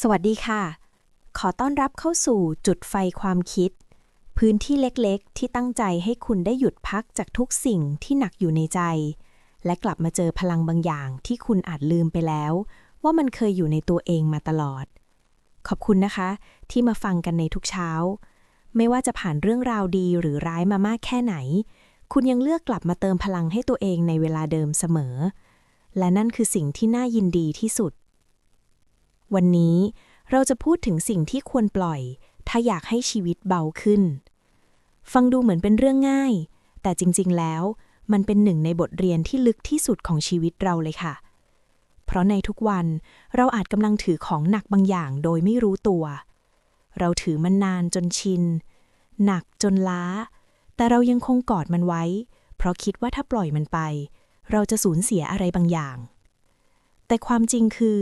สวัสดีค่ะ ขอต้อนรับเข้าสู่จุดไฟความคิด พื้นที่เล็กๆ ที่ตั้งใจให้คุณได้หยุดพักจากทุกสิ่งที่หนักอยู่ในใจ และกลับมาเจอพลังบางอย่างที่คุณอาจลืมไปแล้ว ว่ามันเคยอยู่ในตัวเองมาตลอด ขอบคุณนะคะ ที่มาฟังกันในทุกเช้า ไม่ว่าจะผ่านเรื่องราวดีหรือร้ายมามากแค่ไหน คุณยังเลือกกลับมาเติมพลังให้ตัวเองในเวลาเดิมเสมอ และนั่นคือสิ่งที่น่ายินดีที่สุด วันนี้เราจะพูดถึงสิ่งที่ควรปล่อย ถ้าอยากให้ชีวิตเบาขึ้น ฟังดูเหมือนเป็นเรื่องง่าย แต่จริงๆ แล้ว มันเป็นหนึ่งในบทเรียนที่ลึกที่สุดของชีวิตเราเลยค่ะ เพราะในทุกวันเราอาจกำลังถือของหนักบางอย่างโดยไม่รู้ตัว เราถือมันนานจนชิน หนักจนล้า แต่เรายังคงกอดมันไว้ เพราะคิดว่าถ้าปล่อยมันไป เราจะสูญเสียอะไรบางอย่าง แต่ความจริงคือ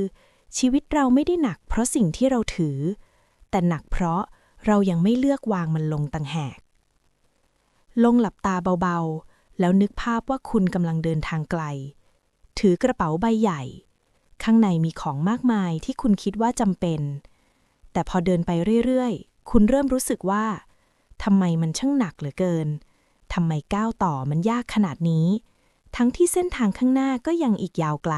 ชีวิตเราไม่ได้หนักเพราะสิ่งที่เราถือ แต่หนักเพราะเรายังไม่เลือกวางมันลงต่างหาก ลงหลับตาเบาๆ แล้วนึกภาพว่าคุณกำลังเดินทางไกล ถือกระเป๋าใบใหญ่ ข้างในมีของมากมายที่คุณคิดว่าจำเป็น แต่พอเดินไปเรื่อยๆ คุณเริ่มรู้สึกว่าทำไมมันช่างหนักเหลือเกินทำไมก้าวต่อมันยากขนาดนี้ ทั้งที่เส้นทางข้างหน้าก็ยังอีกยาวไกล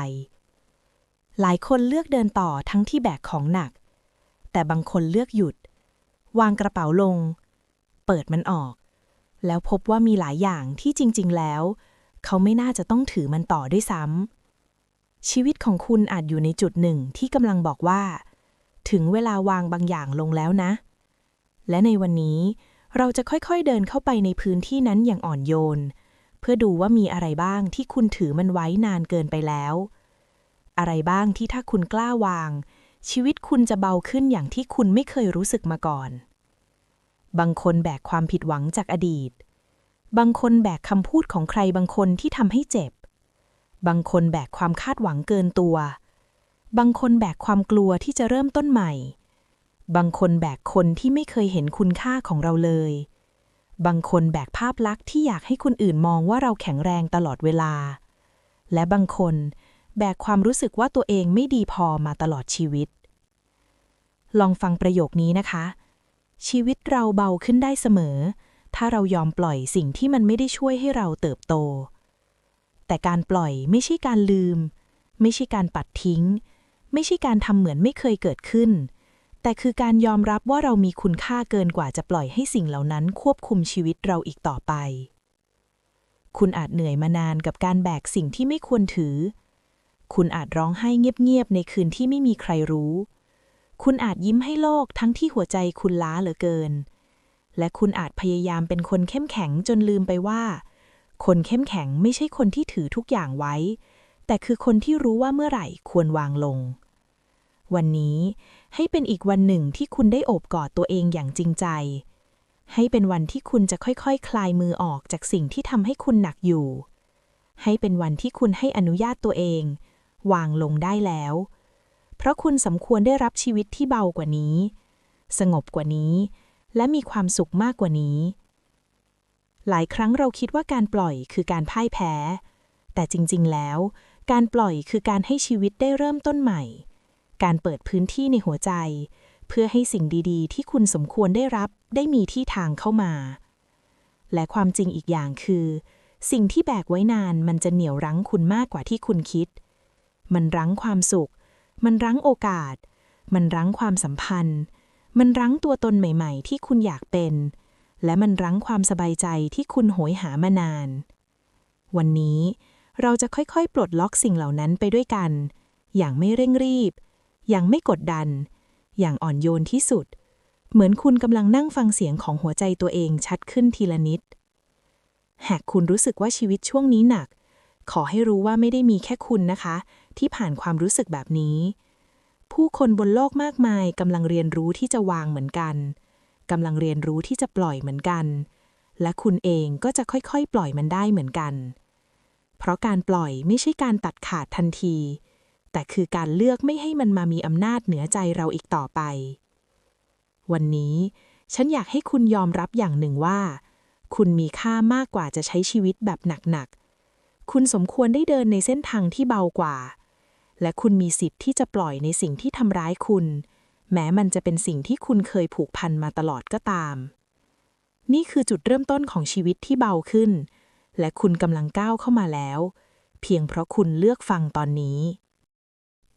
หลายคนเลือกเดินต่อทั้งที่แบกของหนัก แต่บางคนเลือกหยุด วางกระเป๋าลง เปิดมันออก แล้วพบว่ามีหลายอย่างที่จริง ๆ แล้ว เขาไม่น่าจะต้องถือมันต่อด้วยซ้ำชีวิตของคุณอาจอยู่ในจุดหนึ่งที่กำลังบอกว่า ถึงเวลาวางบางอย่างลงแล้วนะ และในวันนี้เราจะค่อยๆเดินเข้าไปในพื้นที่นั้นอย่างอ่อนโยน เพื่อดูว่ามีอะไรบ้างที่คุณถือมันไว้นานเกินไปแล้ว อะไรบ้างที่ถ้าคุณกล้าวาง ชีวิตคุณจะเบาขึ้นอย่างที่คุณไม่เคยรู้สึกมาก่อน บางคนแบกความผิดหวังจากอดีต บางคนแบกคำพูดของใครบางคนที่ทำให้เจ็บ บางคนแบกความคาดหวังเกินตัว บางคนแบกความกลัวที่จะเริ่มต้นใหม่ บางคนแบกคนที่ไม่เคยเห็นคุณค่าของเราเลย บางคนแบกภาพลักษณ์ที่อยากให้คนอื่นมองว่าเราแข็งแรงตลอดเวลาและบางคน แบกความรู้สึกว่าตัวเองไม่ดีพอมาตลอดชีวิต ลองฟังประโยคนี้นะคะ ชีวิตเราเบาขึ้นได้เสมอ ถ้าเรายอมปล่อยสิ่งที่มันไม่ได้ช่วยให้เราเติบโต แต่การปล่อยไม่ใช่การลืม ไม่ใช่การปัดทิ้ง ไม่ใช่การทำเหมือนไม่เคยเกิดขึ้น แต่คือการยอมรับว่าเรามีคุณค่าเกินกว่าจะปล่อยให้สิ่งเหล่านั้นควบคุมชีวิตเราอีกต่อไป คุณอาจเหนื่อยมานานกับการแบกสิ่งที่ไม่ควรถือ คุณอาจร้องไห้เงียบๆในคืนที่ไม่มีใครรู้ คุณอาจยิ้มให้โลกทั้งที่หัวใจคุณล้าเหลือเกิน และคุณอาจพยายามเป็นคนเข้มแข็งจนลืมไปว่า คนเข้มแข็งไม่ใช่คนที่ถือทุกอย่างไว้ แต่คือคนที่รู้ว่าเมื่อไหร่ควรวางลง วันนี้ให้เป็นอีกวันหนึ่งที่คุณได้โอบกอดตัวเองอย่างจริงใจ ให้เป็นวันที่คุณจะค่อยๆคคลายมือออกจากสิ่งที่ทำให้คุณหนักอยู่ ให้เป็นวันที่คุณให้อนุญาตตัวเอง วางลงได้แล้ว เพราะคุณสมควรได้รับชีวิตที่เบากว่านี้ สงบกว่านี้ และมีความสุขมากกว่านี้ หลายครั้งเราคิดว่าการปล่อยคือการพ่ายแพ้ แต่จริงๆแล้ว การปล่อยคือการให้ชีวิตได้เริ่มต้นใหม่ การเปิดพื้นที่ในหัวใจ เพื่อให้สิ่งดีๆ ที่คุณสมควรได้รับได้มีที่ทางเข้ามา และความจริงอีกอย่างคือสิ่งที่แบกไว้นานมันจะเหนี่ยวรั้งคุณมากกว่าที่คุณคิด มันรั้งความสุข มันรั้งโอกาส มันรั้งความสัมพันธ์ มันรั้งตัวตนใหม่ ๆ ที่คุณอยากเป็น และมันรั้งความสบายใจที่คุณโหยหามานาน วันนี้เราจะค่อยๆ ปลดล็อกสิ่งเหล่านั้นไปด้วยกัน อย่างไม่เร่งรีบ อย่างไม่กดดัน อย่างอ่อนโยนที่สุด เหมือนคุณกำลังนั่งฟังเสียงของหัวใจตัวเองชัดขึ้นทีละนิด หากคุณรู้สึกว่าชีวิตช่วงนี้หนัก ขอให้รู้ว่าไม่ได้มีแค่คุณนะคะ ที่ผ่านความรู้สึกแบบนี้ ผู้คนบนโลกมากมายกำลังเรียนรู้ที่จะวางเหมือนกันกำลังเรียนรู้ที่จะปล่อยเหมือนกัน และคุณเองก็จะค่อยๆ ปล่อยมันได้เหมือนกัน เพราะการปล่อยไม่ใช่การตัดขาดทันที แต่คือการเลือกไม่ให้มันมามีอำนาจเหนือใจเราอีกต่อไป วันนี้ ฉันอยากให้คุณยอมรับอย่างหนึ่งว่า คุณมีค่ามากกว่าจะใช้ชีวิตแบบหนักๆ คุณสมควรได้เดินในเส้นทางที่เบากว่า และคุณมีสิทธิ์ที่จะปล่อยในสิ่งที่ทำร้ายคุณ แม้มันจะเป็นสิ่งที่คุณเคยผูกพันมาตลอดก็ตาม นี่คือจุดเริ่มต้นของชีวิตที่เบาขึ้น และคุณกำลังก้าวเข้ามาแล้ว เพียงเพราะคุณเลือกฟังตอนนี้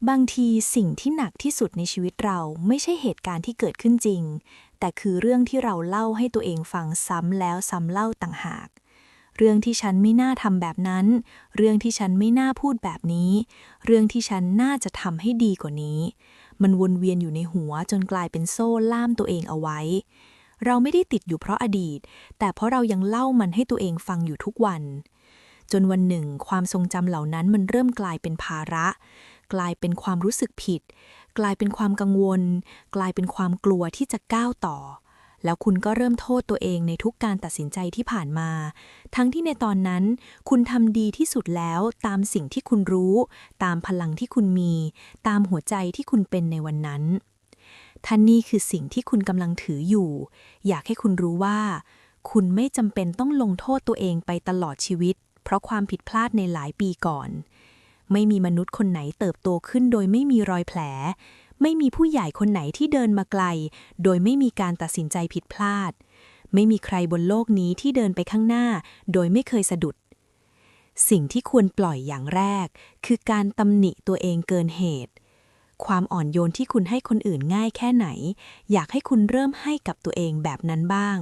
บางทีสิ่งที่หนักที่สุดในชีวิตเราไม่ใช่เหตุการณ์ที่เกิดขึ้นจริง แต่คือเรื่องที่เราเล่าให้ตัวเองฟังซ้ำแล้วซ้ำเล่าต่างหาก เรื่องที่ฉันไม่น่าทำแบบนั้น เรื่องที่ฉันไม่น่าพูดแบบนี้ เรื่องที่ฉันน่าจะทำให้ดีกว่านี้ มันวนเวียนอยู่ในหัวจนกลายเป็นโซ่ล่ามตัวเองเอาไว้ เราไม่ได้ติดอยู่เพราะอดีต แต่เพราะเรายังเล่ามันให้ตัวเองฟังอยู่ทุกวัน จนวันหนึ่ง ความทรงจำเหล่านั้นมันเริ่มกลายเป็นภาระ กลายเป็นความรู้สึกผิด กลายเป็นความกังวล กลายเป็นความกลัวที่จะก้าวต่อ แล้วคุณก็เริ่มโทษตัวเองในทุกการตัดสินใจที่ผ่านมา ทั้งที่ในตอนนั้น คุณทำดีที่สุดแล้วตามสิ่งที่คุณรู้ ตามพลังที่คุณมี ตามหัวใจที่คุณเป็นในวันนั้นท่านนี่คือสิ่งที่คุณกำลังถืออยู่ อยากให้คุณรู้ว่า คุณไม่จำเป็นต้องลงโทษตัวเองไปตลอดชีวิต เพราะความผิดพลาดในหลายปีก่อน ไม่มีมนุษย์คนไหนเติบโตขึ้นโดยไม่มีรอยแผล ไม่มีผู้ใหญ่คนไหนที่เดินมาไกล โดยไม่มีการตัดสินใจผิดพลาด ไม่มีใครบนโลกนี้ที่เดินไปข้างหน้า โดยไม่เคยสะดุด สิ่งที่ควรปล่อยอย่างแรก คือการตำหนิตัวเองเกินเหตุ ความอ่อนโยนที่คุณให้คนอื่นง่ายแค่ไหน อยากให้คุณเริ่มให้กับตัวเองแบบนั้นบ้าง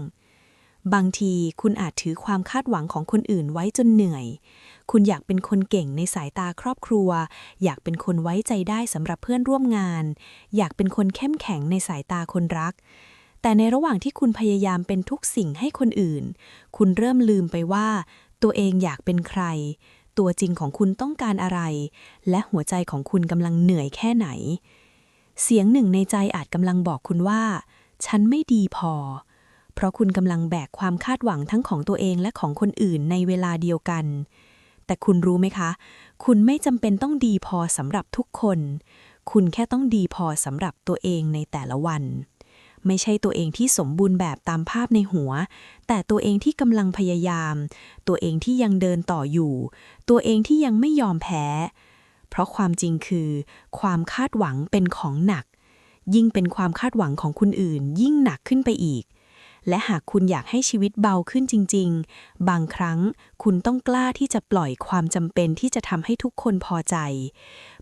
บางทีคุณอาจถือความคาดหวังของคนอื่นไว้จนเหนื่อย คุณอยากเป็นคนเก่งในสายตาครอบครัว อยากเป็นคนไว้ใจได้สำหรับเพื่อนร่วมงาน อยากเป็นคนเข้มแข็งในสายตาคนรัก แต่ในระหว่างที่คุณพยายามเป็นทุกสิ่งให้คนอื่น คุณเริ่มลืมไปว่า ตัวเองอยากเป็นใคร ตัวจริงของคุณต้องการอะไร และหัวใจของคุณกำลังเหนื่อยแค่ไหน เสียงหนึ่งในใจอาจกำลังบอกคุณว่า ฉันไม่ดีพอเพราะคุณกำลังแบกความคาดหวังทั้งของตัวเองและของคนอื่นในเวลาเดียวกัน แต่คุณรู้ไหมคะ คุณไม่จำเป็นต้องดีพอสำหรับทุกคน คุณแค่ต้องดีพอสำหรับตัวเองในแต่ละวัน ไม่ใช่ตัวเองที่สมบูรณ์แบบตามภาพในหัว แต่ตัวเองที่กำลังพยายาม ตัวเองที่ยังเดินต่ออยู่ ตัวเองที่ยังไม่ยอมแพ้ เพราะความจริงคือ ความคาดหวังเป็นของหนัก ยิ่งเป็นความคาดหวังของคนอื่น ยิ่งหนักขึ้นไปอีก และหากคุณอยากให้ชีวิตเบาขึ้นจริง ๆ บางครั้งคุณต้องกล้าที่จะปล่อยความจำเป็นที่จะทำให้ทุกคนพอใจ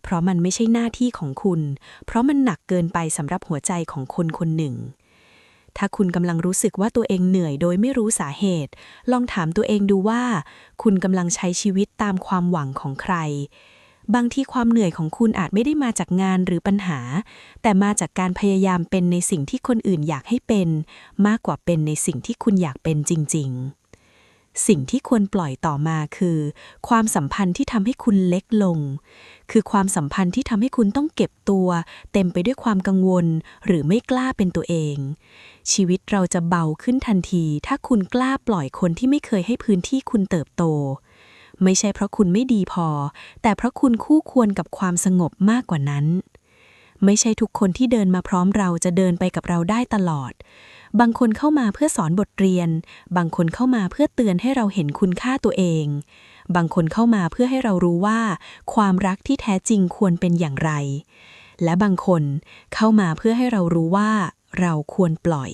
เพราะมันไม่ใช่หน้าที่ของคุณ เพราะมันหนักเกินไปสำหรับหัวใจของคนคนหนึ่ง ถ้าคุณกำลังรู้สึกว่าตัวเองเหนื่อยโดยไม่รู้สาเหตุ ลองถามตัวเองดูว่า คุณกำลังใช้ชีวิตตามความหวังของใคร บางทีความเหนื่อยของคุณอาจไม่ได้มาจากงานหรือปัญหา แต่มาจากการพยายามเป็นในสิ่งที่คนอื่นอยากให้เป็น มากกว่าเป็นในสิ่งที่คุณอยากเป็นจริง ๆ สิ่งที่ควรปล่อยต่อมาคือ ความสัมพันธ์ที่ทำให้คุณเล็กลง คือความสัมพันธ์ที่ทำให้คุณต้องเก็บตัว เต็มไปด้วยความกังวล หรือไม่กล้าเป็นตัวเอง ชีวิตเราจะเบาขึ้นทันที ถ้าคุณกล้าปล่อยคนที่ไม่เคยให้พื้นที่คุณเติบโต ไม่ใช่เพราะคุณไม่ดีพอ แต่เพราะคุณคู่ควรกับความสงบมากกว่านั้น ไม่ใช่ทุกคนที่เดินมาพร้อมเราจะเดินไปกับเราได้ตลอด บางคนเข้ามาเพื่อสอนบทเรียน บางคนเข้ามาเพื่อเตือนให้เราเห็นคุณค่าตัวเอง บางคนเข้ามาเพื่อให้เรารู้ว่า ความรักที่แท้จริงควรเป็นอย่างไร และบางคนเข้ามาเพื่อให้เรารู้ว่า เราควรปล่อย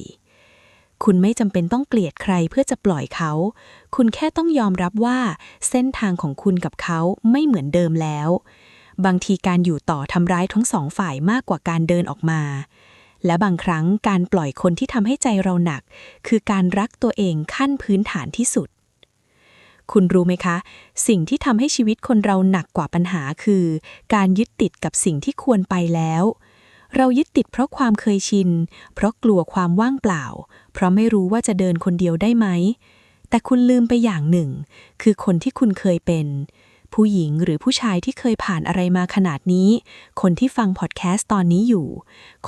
คุณไม่จำเป็นต้องเกลียดใครเพื่อจะปล่อยเขา คุณแค่ต้องยอมรับว่า เส้นทางของคุณกับเขาไม่เหมือนเดิมแล้ว บางทีการอยู่ต่อทำร้ายทั้งสองฝ่ายมากกว่าการเดินออกมา และบางครั้งการปล่อยคนที่ทำให้ใจเราหนัก คือการรักตัวเองขั้นพื้นฐานที่สุด คุณรู้ไหมคะ สิ่งที่ทำให้ชีวิตคนเราหนักกว่าปัญหาคือ การยึดติดกับสิ่งที่ควรไปแล้ว เรายึดติดเพราะความเคยชิน เพราะกลัวความว่างเปล่า เพราะไม่รู้ว่าจะเดินคนเดียวได้ไหม แต่คุณลืมไปอย่างหนึ่ง คือคนที่คุณเคยเป็น ผู้หญิงหรือผู้ชายที่เคยผ่านอะไรมาขนาดนี้ คนที่ฟังพอดแคสต์ตอนนี้อยู่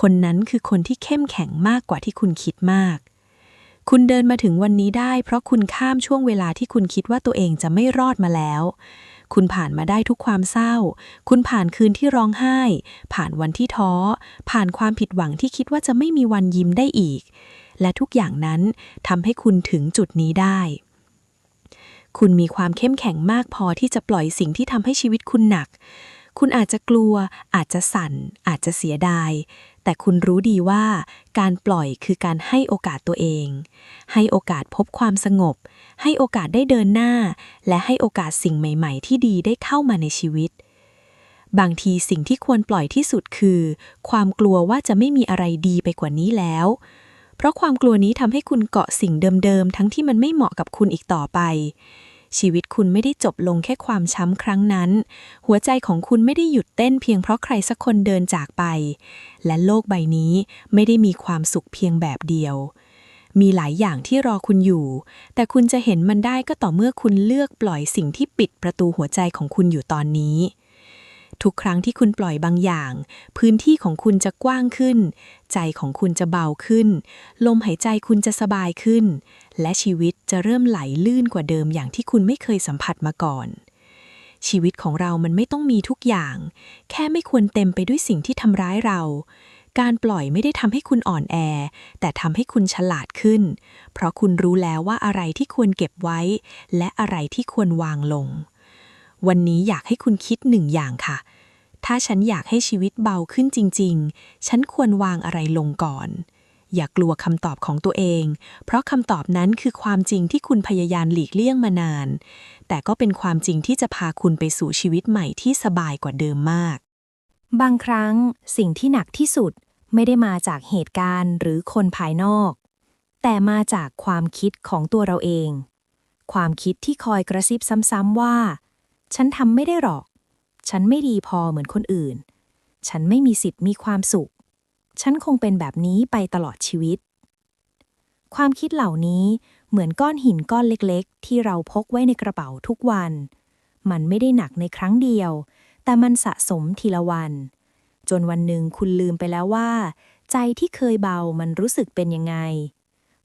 คนนั้นคือคนที่เข้มแข็งมากกว่าที่คุณคิดมาก คุณเดินมาถึงวันนี้ได้ เพราะคุณข้ามช่วงเวลาที่คุณคิดว่าตัวเองจะไม่รอดมาแล้ว คุณผ่านมาได้ทุกความเศร้า คุณผ่านคืนที่ร้องไห้ ผ่านวันที่ท้อ ผ่านความผิดหวังที่คิดว่าจะไม่มีวันยิ้มได้อีก และทุกอย่างนั้นทำให้คุณถึงจุดนี้ได้ คุณมีความเข้มแข็งมากพอที่จะปล่อยสิ่งที่ทำให้ชีวิตคุณหนัก คุณอาจจะกลัว อาจจะสั่น อาจจะเสียดายแต่คุณรู้ดีว่าการปล่อยคือการให้โอกาสตัวเอง ให้โอกาสพบความสงบ ให้โอกาสได้เดินหน้า และให้โอกาสสิ่งใหม่ ๆ ที่ดีได้เข้ามาในชีวิต บางทีสิ่งที่ควรปล่อยที่สุดคือ ความกลัวว่าจะไม่มีอะไรดีไปกว่านี้แล้ว เพราะความกลัวนี้ทำให้คุณเกาะสิ่งเดิมๆ ทั้งที่มันไม่เหมาะกับคุณอีกต่อไป ชีวิตคุณไม่ได้จบลงแค่ความช้ำครั้งนั้น หัวใจของคุณไม่ได้หยุดเต้นเพียงเพราะใครสักคนเดินจากไป และโลกใบนี้ไม่ได้มีความสุขเพียงแบบเดียว มีหลายอย่างที่รอคุณอยู่ แต่คุณจะเห็นมันได้ก็ต่อเมื่อคุณเลือกปล่อยสิ่งที่ปิดประตูหัวใจของคุณอยู่ตอนนี้ ทุกครั้งที่คุณปล่อยบางอย่าง พื้นที่ของคุณจะกว้างขึ้น ใจของคุณจะเบาขึ้น ลมหายใจคุณจะสบายขึ้น และชีวิตจะเริ่มไหลลื่นกว่าเดิมอย่างที่คุณไม่เคยสัมผัสมาก่อนชีวิตของเรามันไม่ต้องมีทุกอย่าง แค่ไม่ควรเต็มไปด้วยสิ่งที่ทำร้ายเรา การปล่อยไม่ได้ทำให้คุณอ่อนแอ แต่ทำให้คุณฉลาดขึ้น เพราะคุณรู้แล้วว่าอะไรที่ควรเก็บไว้ และอะไรที่ควรวางลง วันนี้อยากให้คุณคิดหนึ่งอย่างค่ะ ถ้าฉันอยากให้ชีวิตเบาขึ้นจริง ๆ ฉันควรวางอะไรลงก่อน อย่ากลัวคำตอบของตัวเอง เพราะคำตอบนั้นคือความจริงที่คุณพยายามหลีกเลี่ยงมานาน แต่ก็เป็นความจริงที่จะพาคุณไปสู่ชีวิตใหม่ที่สบายกว่าเดิมมาก บางครั้งสิ่งที่หนักที่สุดไม่ได้มาจากเหตุการณ์หรือคนภายนอก แต่มาจากความคิดของตัวเราเอง ความคิดที่คอยกระซิบซ้ำๆว่า ฉันทำไม่ได้หรอก ฉันไม่ดีพอเหมือนคนอื่น ฉันไม่มีสิทธิ์มีความสุข ฉันคงเป็นแบบนี้ไปตลอดชีวิต ความคิดเหล่านี้เหมือนก้อนหินก้อนเล็กๆ ที่เราพกไว้ในกระเป๋าทุกวัน มันไม่ได้หนักในครั้งเดียว แต่มันสะสมทีละวัน จนวันหนึ่งคุณลืมไปแล้วว่า ใจที่เคยเบามันรู้สึกเป็นยังไง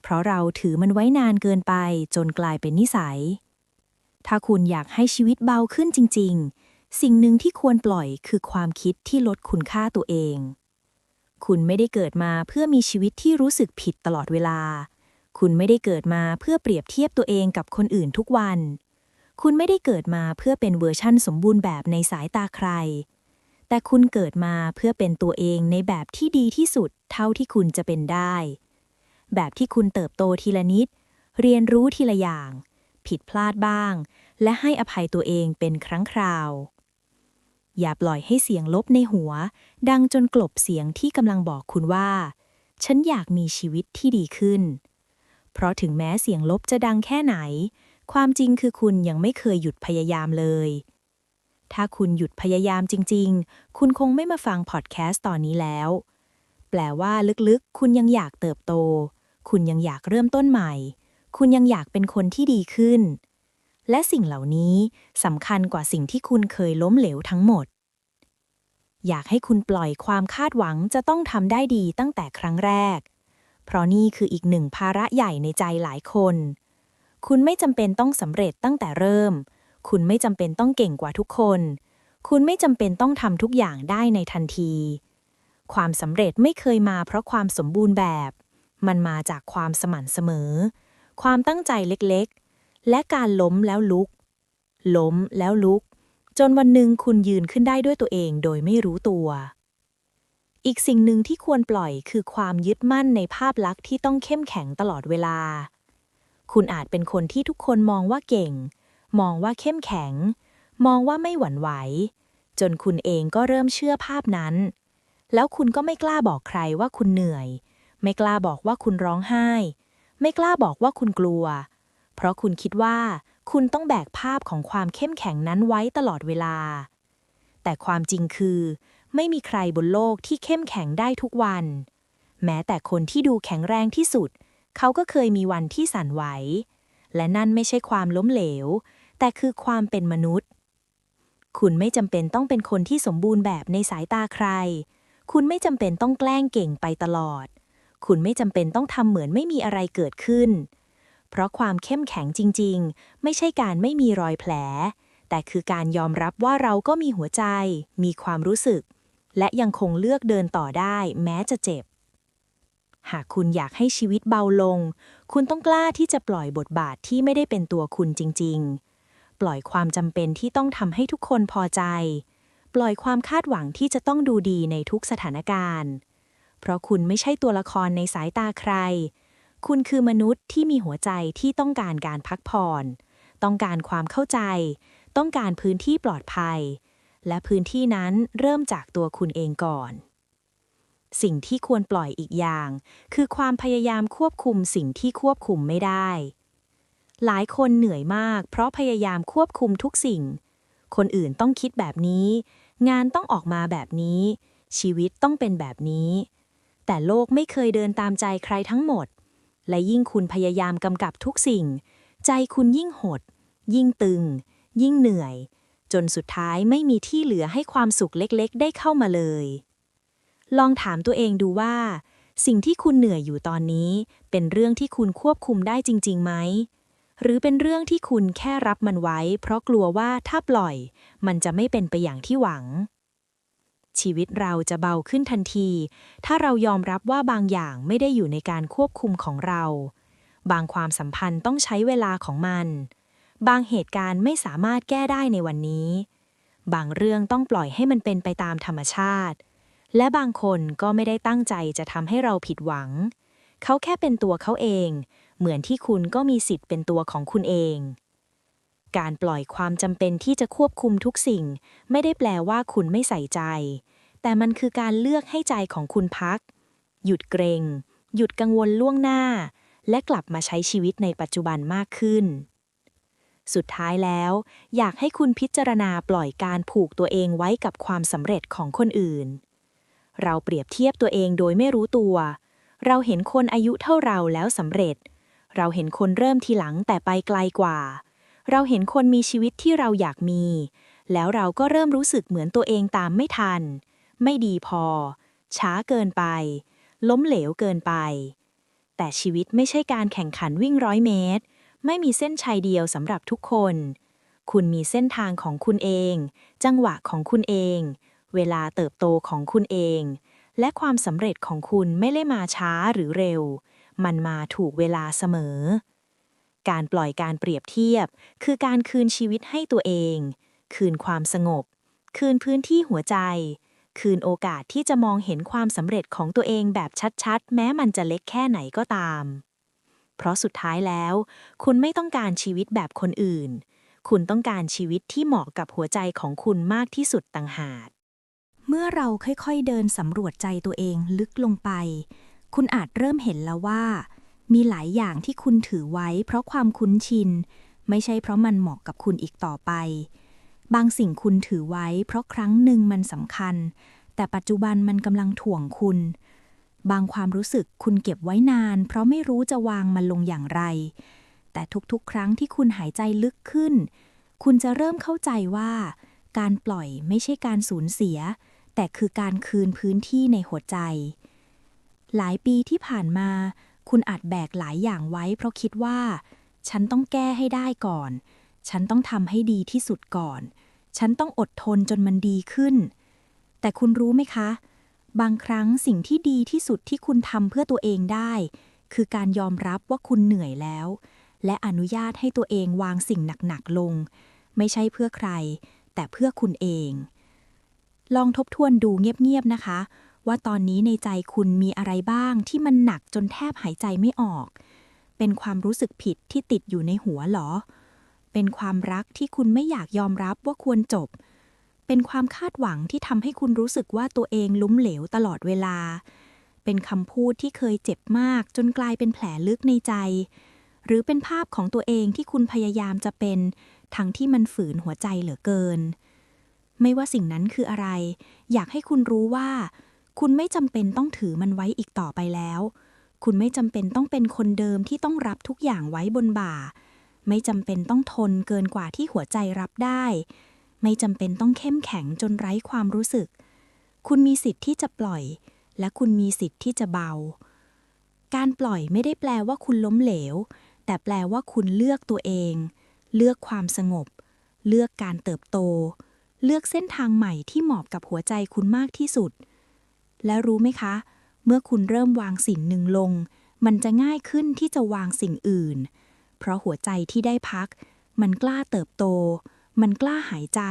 เพราะเราถือมันไว้นานเกินไปจนกลายเป็นนิสัย ถ้าคุณอยากให้ชีวิตเบาขึ้นจริง ๆ สิ่งหนึ่งที่ควรปล่อยคือความคิดที่ลดคุณค่าตัวเอง คุณไม่ได้เกิดมาเพื่อมีชีวิตที่รู้สึกผิดตลอดเวลา คุณไม่ได้เกิดมาเพื่อเปรียบเทียบตัวเองกับคนอื่นทุกวัน คุณไม่ได้เกิดมาเพื่อเป็นเวอร์ชั่นสมบูรณ์แบบในสายตาใคร แต่คุณเกิดมาเพื่อเป็นตัวเองในแบบที่ดีที่สุดเท่าที่คุณจะเป็นได้ แบบที่คุณเติบโตทีละนิด เรียนรู้ทีละอย่าง ผิดพลาดบ้าง และให้อภัยตัวเองเป็นครั้งคราว อย่าปล่อยให้เสียงลบในหัว ดังจนกลบเสียงที่กำลังบอกคุณว่า ฉันอยากมีชีวิตที่ดีขึ้น เพราะถึงแม้เสียงลบจะดังแค่ไหน ความจริงคือคุณยังไม่เคยหยุดพยายามเลย ถ้าคุณหยุดพยายามจริง ๆ คุณคงไม่มาฟังพอดแคสต์ตอนนี้แล้ว แปลว่าลึกๆ คุณยังอยากเติบโต คุณยังอยากเริ่มต้นใหม่ คุณยังอยากเป็นคนที่ดีขึ้น และสิ่งเหล่านี้สำคัญกว่าสิ่งที่คุณเคยล้มเหลวทั้งหมด อยากให้คุณปล่อยความคาดหวังจะต้องทำได้ดีตั้งแต่ครั้งแรก เพราะนี่คืออีกหนึ่งภาระใหญ่ในใจหลายคน คุณไม่จำเป็นต้องสำเร็จตั้งแต่เริ่ม คุณไม่จำเป็นต้องเก่งกว่าทุกคน คุณไม่จำเป็นต้องทำทุกอย่างได้ในทันที ความสำเร็จไม่เคยมาเพราะความสมบูรณ์แบบ มันมาจากความสม่ำเสมอ ความตั้งใจเล็กๆ และการล้มแล้วลุก ล้มแล้วลุก จนวันหนึ่งคุณยืนขึ้นได้ด้วยตัวเองโดยไม่รู้ตัว อีกสิ่งหนึ่งที่ควรปล่อยคือความยึดมั่นในภาพลักษณ์ที่ต้องเข้มแข็งตลอดเวลา คุณอาจเป็นคนที่ทุกคนมองว่าเก่ง มองว่าเข้มแข็ง มองว่าไม่หวั่นไหว จนคุณเองก็เริ่มเชื่อภาพนั้น แล้วคุณก็ไม่กล้าบอกใครว่าคุณเหนื่อย ไม่กล้าบอกว่าคุณร้องไห้ ไม่กล้าบอกว่าคุณกลัว เพราะคุณคิดว่าคุณต้องแบกภาพของความเข้มแข็งนั้นไว้ตลอดเวลา แต่ความจริงคือ ไม่มีใครบนโลกที่เข้มแข็งได้ทุกวัน แม้แต่คนที่ดูแข็งแรงที่สุด เขาก็เคยมีวันที่สั่นไหว และนั่นไม่ใช่ความล้มเหลว แต่คือความเป็นมนุษย์ คุณไม่จำเป็นต้องเป็นคนที่สมบูรณ์แบบในสายตาใคร คุณไม่จำเป็นต้องแกล้งเก่งไปตลอด คุณไม่จำเป็นต้องทำเหมือนไม่มีอะไรเกิดขึ้น เพราะความเข้มแข็งจริง ๆ ไม่ใช่การไม่มีรอยแผล แต่คือการยอมรับว่าเราก็มีหัวใจ มีความรู้สึก และยังคงเลือกเดินต่อได้ แม้จะเจ็บ หากคุณอยากให้ชีวิตเบาลง คุณต้องกล้าที่จะปล่อยบทบาทที่ไม่ได้เป็นตัวคุณจริง ๆ ปล่อยความจำเป็นที่ต้องทำให้ทุกคนพอใจ ปล่อยความคาดหวังที่จะต้องดูดีในทุกสถานการณ์ เพราะคุณไม่ใช่ตัวละครในสายตาใคร คุณคือมนุษย์ที่มีหัวใจที่ต้องการการพักผ่อน ต้องการความเข้าใจ ต้องการพื้นที่ปลอดภัย และพื้นที่นั้นเริ่มจากตัวคุณเองก่อน สิ่งที่ควรปล่อยอีกอย่าง คือความพยายามควบคุมสิ่งที่ควบคุมไม่ได้ หลายคนเหนื่อยมาก เพราะพยายามควบคุมทุกสิ่ง คนอื่นต้องคิดแบบนี้ งานต้องออกมาแบบนี้ ชีวิตต้องเป็นแบบนี้ แต่โลกไม่เคยเดินตามใจใครทั้งหมด และยิ่งคุณพยายามกำกับทุกสิ่ง ใจคุณยิ่งหด ยิ่งตึง ยิ่งเหนื่อย จนสุดท้ายไม่มีที่เหลือให้ความสุขเล็กๆ ได้เข้ามาเลย ลองถามตัวเองดูว่า สิ่งที่คุณเหนื่อยอยู่ตอนนี้ เป็นเรื่องที่คุณควบคุมได้จริงๆไหม หรือเป็นเรื่องที่คุณแค่รับมันไว้ เพราะกลัวว่าถ้าปล่อย มันจะไม่เป็นไปอย่างที่หวัง ชีวิตเราจะเบาขึ้นทันที ถ้าเรายอมรับว่าบางอย่างไม่ได้อยู่ในการควบคุมของเรา บางความสัมพันธ์ต้องใช้เวลาของมัน บางเหตุการณ์ไม่สามารถแก้ได้ในวันนี้ บางเรื่องต้องปล่อยให้มันเป็นไปตามธรรมชาติ และบางคนก็ไม่ได้ตั้งใจจะทำให้เราผิดหวัง เขาแค่เป็นตัวเขาเอง เหมือนที่คุณก็มีสิทธิ์เป็นตัวของคุณเอง การปล่อยความจำเป็นที่จะควบคุมทุกสิ่ง ไม่ได้แปลว่าคุณไม่ใส่ใจ แต่มันคือการเลือกให้ใจของคุณพัก หยุดเกรง หยุดกังวลล่วงหน้า และกลับมาใช้ชีวิตในปัจจุบันมากขึ้นสุดท้ายแล้ว อยากให้คุณพิจารณาปล่อยการผูกตัวเองไว้กับความสำเร็จของคนอื่น เราเปรียบเทียบตัวเองโดยไม่รู้ตัว เราเห็นคนอายุเท่าเราแล้วสำเร็จ เราเห็นคนเริ่มทีหลังแต่ไปไกลกว่า เราเห็นคนมีชีวิตที่เราอยากมี แล้วเราก็เริ่มรู้สึกเหมือนตัวเองตามไม่ทัน ไม่ดีพอ ช้าเกินไป ล้มเหลวเกินไป แต่ชีวิตไม่ใช่การแข่งขันวิ่งร้อยเมตร ไม่มีเส้นชัยเดียวสำหรับทุกคน คุณมีเส้นทางของคุณเอง จังหวะของคุณเอง เวลาเติบโตของคุณเอง และความสำเร็จของคุณไม่ได้มาช้าหรือเร็ว มันมาถูกเวลาเสมอ การปล่อยการเปรียบเทียบ คือการคืนชีวิตให้ตัวเอง คืนความสงบ คืนพื้นที่หัวใจ คืนโอกาสที่จะมองเห็นความสำเร็จของตัวเองแบบชัดๆ แม้มันจะเล็กแค่ไหนก็ตาม เพราะสุดท้ายแล้ว คุณไม่ต้องการชีวิตแบบคนอื่นคุณต้องการชีวิตที่เหมาะกับหัวใจของคุณมากที่สุดต่างหาก เมื่อเราค่อยๆเดินสำรวจใจตัวเองลึกลงไป คุณอาจเริ่มเห็นแล้วว่า มีหลายอย่างที่คุณถือไว้ เพราะความคุ้นชิน ไม่ใช่เพราะมันเหมาะกับคุณอีกต่อไป บางสิ่งคุณถือไว้ เพราะครั้งหนึ่งมันสำคัญ แต่ปัจจุบันมันกำลังถ่วงคุณ บางความรู้สึกคุณเก็บไว้นาน เพราะไม่รู้จะวางมันลงอย่างไร แต่ทุกๆ ครั้งที่คุณหายใจลึกขึ้น คุณจะเริ่มเข้าใจว่า การปล่อยไม่ใช่การสูญเสีย แต่คือการคืนพื้นที่ในหัวใจ หลายปีที่ผ่านมา คุณอาจแบกหลายอย่างไว้ เพราะคิดว่า ฉันต้องแก้ให้ได้ก่อน ฉันต้องทำให้ดีที่สุดก่อน ฉันต้องอดทนจนมันดีขึ้น แต่คุณรู้ไหมคะ บางครั้งสิ่งที่ดีที่สุดที่คุณทำเพื่อตัวเองได้ คือการยอมรับว่าคุณเหนื่อยแล้ว และอนุญาตให้ตัวเองวางสิ่งหนักๆลง ไม่ใช่เพื่อใคร แต่เพื่อคุณเอง ลองทบทวนดูเงียบๆนะคะ ว่าตอนนี้ในใจคุณมีอะไรบ้างที่มันหนักจนแทบหายใจไม่ออก เป็นความรู้สึกผิดที่ติดอยู่ในหัวหรอ เป็นความรักที่คุณไม่อยากยอมรับว่าควรจบ เป็นความคาดหวังที่ทำให้คุณรู้สึกว่าตัวเองล้มเหลวตลอดเวลา เป็นคำพูดที่เคยเจ็บมากจนกลายเป็นแผลลึกในใจ หรือเป็นภาพของตัวเองที่คุณพยายามจะเป็น ทั้งที่มันฝืนหัวใจเหลือเกิน ไม่ว่าสิ่งนั้นคืออะไร อยากให้คุณรู้ว่า คุณไม่จำเป็นต้องถือมันไว้อีกต่อไปแล้ว คุณไม่จำเป็นต้องเป็นคนเดิมที่ต้องรับทุกอย่างไว้บนบ่า ไม่จำเป็นต้องทนเกินกว่าที่หัวใจรับได้ ไม่จำเป็นต้องเข้มแข็งจนไร้ความรู้สึก คุณมีสิทธิ์ที่จะปล่อย และคุณมีสิทธิ์ที่จะเบา การปล่อยไม่ได้แปลว่าคุณล้มเหลว แต่แปลว่าคุณเลือกตัวเอง เลือกความสงบ เลือกการเติบโต เลือกเส้นทางใหม่ที่เหมาะกับหัวใจคุณมากที่สุด และรู้ไหมคะ เมื่อคุณเริ่มวางสิ่งหนึ่งลง มันจะง่ายขึ้นที่จะวางสิ่งอื่น เพราะหัวใจที่ได้พัก มันกล้าเติบโต มันกล้าหายใจ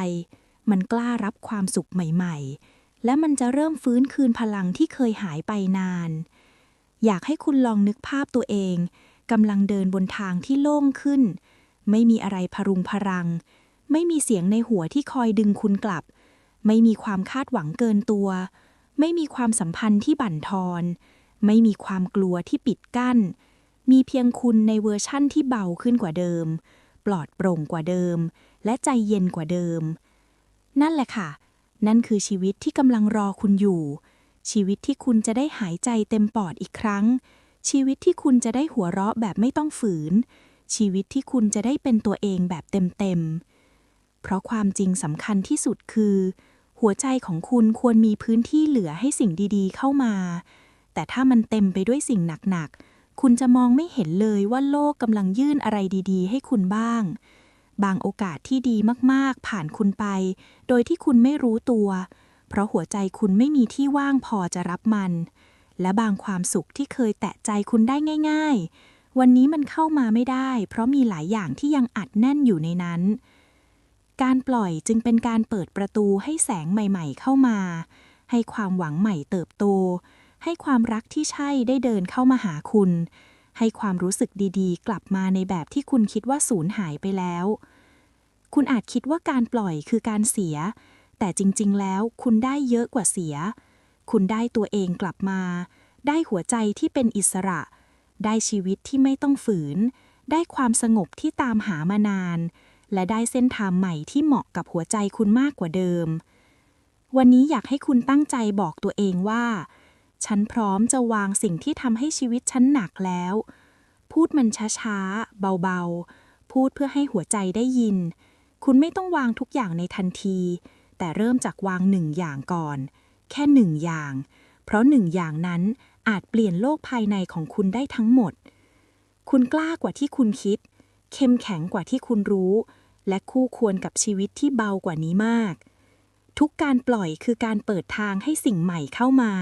มันกล้ารับความสุขใหม่ๆ และมันจะเริ่มฟื้นคืนพลังที่เคยหายไปนาน อยากให้คุณลองนึกภาพตัวเองกำลังเดินบนทางที่โล่งขึ้น ไม่มีอะไรพรุงพรัง ไม่มีเสียงในหัวที่คอยดึงคุณกลับ ไม่มีความคาดหวังเกินตัว ไม่มีความสัมพันธ์ที่บั่นทอน ไม่มีความกลัวที่ปิดกั้น มีเพียงคุณในเวอร์ชั่นที่เบาขึ้นกว่าเดิม ปลอดโปร่งกว่าเดิม และใจเย็นกว่าเดิม นั่นแหละค่ะ นั่นคือชีวิตที่กำลังรอคุณอยู่ ชีวิตที่คุณจะได้หายใจเต็มปอดอีกครั้ง ชีวิตที่คุณจะได้หัวเราะแบบไม่ต้องฝืน ชีวิตที่คุณจะได้เป็นตัวเองแบบเต็มๆ เพราะความจริงสำคัญที่สุดคือ หัวใจของคุณควรมีพื้นที่เหลือให้สิ่งดีๆ เข้ามา แต่ถ้ามันเต็มไปด้วยสิ่งหนักๆ คุณจะมองไม่เห็นเลยว่าโลกกำลังยื่นอะไรดีๆ ให้คุณบ้าง บางโอกาสที่ดีมากๆ ผ่านคุณไป โดยที่คุณไม่รู้ตัว เพราะหัวใจคุณไม่มีที่ว่างพอจะรับมัน และบางความสุขที่เคยแตะใจคุณได้ง่าย ๆ วันนี้มันเข้ามาไม่ได้ เพราะมีหลายอย่างที่ยังอัดแน่นอยู่ในนั้น การปล่อยจึงเป็นการเปิดประตูให้แสงใหม่ๆเข้ามา ให้ความหวังใหม่เติบโต ให้ความรักที่ใช่ได้เดินเข้ามาหาคุณ ให้ความรู้สึกดีๆ กลับมาในแบบที่คุณคิดว่าสูญหายไปแล้ว คุณอาจคิดว่าการปล่อยคือการเสีย แต่จริงๆ แล้วคุณได้เยอะกว่าเสีย คุณได้ตัวเองกลับมา ได้หัวใจที่เป็นอิสระ ได้ชีวิตที่ไม่ต้องฝืน ได้ความสงบที่ตามหามานาน และได้เส้นทางใหม่ที่เหมาะกับหัวใจคุณมากกว่าเดิม วันนี้อยากให้คุณตั้งใจบอกตัวเองว่า ฉันพร้อมจะวางสิ่งที่ทำให้ชีวิตฉันหนักแล้ว พูดมันช้าๆ เบาๆ พูดเพื่อให้หัวใจได้ยิน คุณไม่ต้องวางทุกอย่างในทันที แต่เริ่มจากวางหนึ่งอย่างก่อน แค่หนึ่งอย่าง เพราะหนึ่งอย่างนั้นอาจเปลี่ยนโลกภายในของคุณได้ทั้งหมด คุณกล้ากว่าที่คุณคิด เข้มแข็งกว่าที่คุณรู้ และคู่ควรกับชีวิตที่เบากว่านี้มาก ทุกการปล่อยคือการเปิดทางให้สิ่งใหม่เข้ามา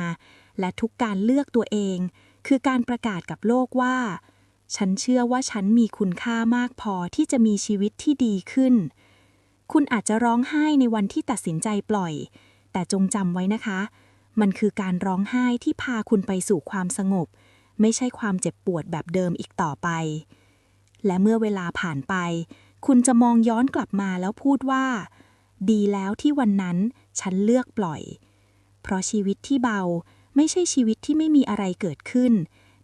และทุกการเลือกตัวเอง คือการประกาศกับโลกว่า ฉันเชื่อว่าฉันมีคุณค่ามากพอที่จะมีชีวิตที่ดีขึ้น คุณอาจจะร้องไห้ในวันที่ตัดสินใจปล่อย แต่จงจำไว้นะคะ มันคือการร้องไห้ที่พาคุณไปสู่ความสงบ ไม่ใช่ความเจ็บปวดแบบเดิมอีกต่อไป และเมื่อเวลาผ่านไป คุณจะมองย้อนกลับมาแล้วพูดว่า ดีแล้วที่วันนั้นฉันเลือกปล่อย เพราะชีวิตที่เบาไม่ใช่ชีวิตที่ไม่มีอะไรเกิดขึ้น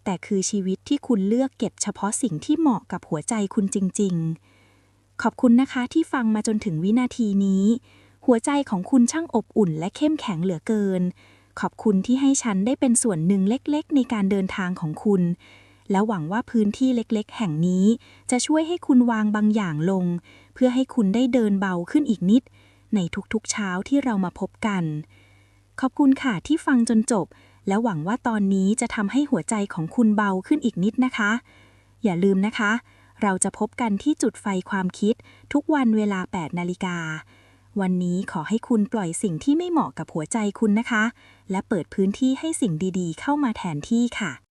แต่คือชีวิตที่คุณเลือกเก็บเฉพาะสิ่งที่เหมาะกับหัวใจคุณจริง ๆ ขอบคุณนะคะที่ฟังมาจนถึงวินาทีนี้ หัวใจของคุณช่างอบอุ่นและเข้มแข็งเหลือเกิน ขอบคุณที่ให้ฉันได้เป็นส่วนหนึ่งเล็กๆ ในการเดินทางของคุณ และหวังว่าพื้นที่เล็กๆ แห่งนี้ จะช่วยให้คุณวางบางอย่างลง เพื่อให้คุณได้เดินเบาขึ้นอีกนิด ในทุกๆเช้าที่เรามาพบกัน ขอบคุณค่ะที่ฟังจนจบ และหวังว่าตอนนี้จะทำให้หัวใจของคุณเบาขึ้นอีกนิดนะคะ อย่าลืมนะคะ เราจะพบกันที่จุดไฟความคิด ทุกวันเวลา 8 นาฬิกาวันนี้ขอให้คุณปล่อยสิ่งที่ไม่เหมาะกับหัวใจคุณนะคะ และเปิดพื้นที่ให้สิ่งดีๆ เข้ามาแทนที่ค่ะ